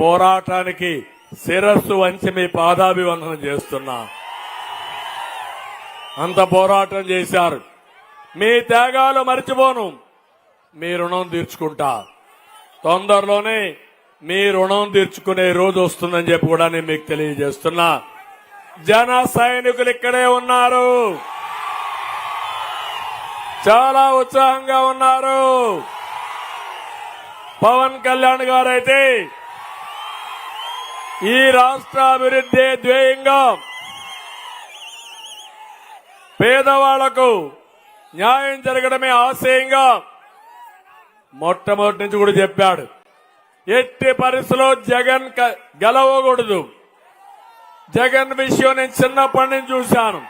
పోరాటానికి శిరస్సు వంచి మీ పాదాభివందనం చేస్తున్నా. అంత పోరాటం చేశారు. మీ త్యాగాలు మర్చిపోను. మీ రుణం తీర్చుకుంటా. తొందరలోనే మీ రుణం తీర్చుకునే రోజు వస్తుందని చెప్పి కూడా నేను మీకు తెలియజేస్తున్నా. జన సైనికులు ఇక్కడే ఉన్నారు. చాలా ఉత్సాహంగా ఉన్నారు. పవన్ కళ్యాణ్ గారైతే ఈ రాష్ట్ర అభివృద్ధి ధ్యేయంగా పేదవాళ్ళకు న్యాయం జరగడమే ఆశయంగా మొట్టమొదటి నుంచి కూడా చెప్పాడు. ఎట్టి పరిస్థితిలో జగన్ క- గెలవకూడదు. జగన్ విషయం నేను చిన్నప్పటి నుంచి చూశాను.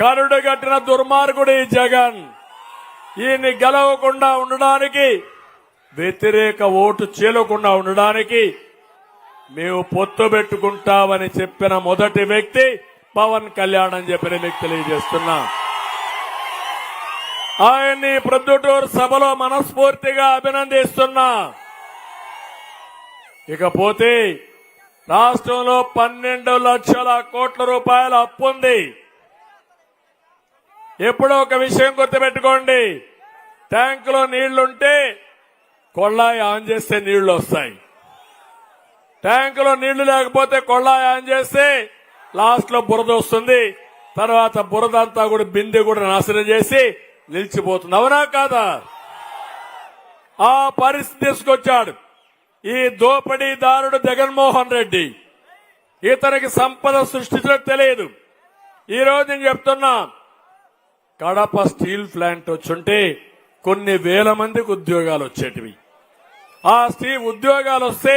కరుడు కట్టిన దుర్మార్గుడు ఈ జగన్. ఈయన్ని గెలవకుండా ఉండడానికి వ్యతిరేక ఓటు చీలకుండా ఉండడానికి మేము పొత్తు పెట్టుకుంటామని చెప్పిన మొదటి వ్యక్తి పవన్ కళ్యాణ్ అని చెప్పిన మీకు తెలియజేస్తున్నా. ఆయన్ని ప్రొద్దుటూరు సభలో మనస్ఫూర్తిగా అభినందిస్తున్నా. ఇకపోతే రాష్ట్రంలో పన్నెండు లక్షల కోట్ల రూపాయల అప్పు ఉంది. ఎప్పుడో ఒక విషయం గుర్తుపెట్టుకోండి. ట్యాంకులో నీళ్ళుంటే కొళ్ళాయి ఆన్ చేస్తే నీళ్ళు వస్తాయి. ట్యాంకులో నీళ్ళు లేకపోతే కొళ్ళాయి ఆన్ చేస్తే లాస్ట్లో బురద వస్తుంది. తర్వాత బురద అంతా కూడా బిందె కూడా నాశనం చేసి నిలిచిపోతుంది. అవునా కాదా? ఆ పరిస్థితి తీసుకొచ్చాడు. ఈ దోపిడీదారుడు జగన్మోహన్ రెడ్డి. ఇతనికి సంపద సృష్టించడం తెలియదు. ఈ రోజు నేను చెప్తున్నా కడప స్టీల్ ప్లాంట్ వచ్చుంటే కొన్ని వేల మందికి ఉద్యోగాలు వచ్చేటివి. ఆ స్టీల్ ఉద్యోగాలు వస్తే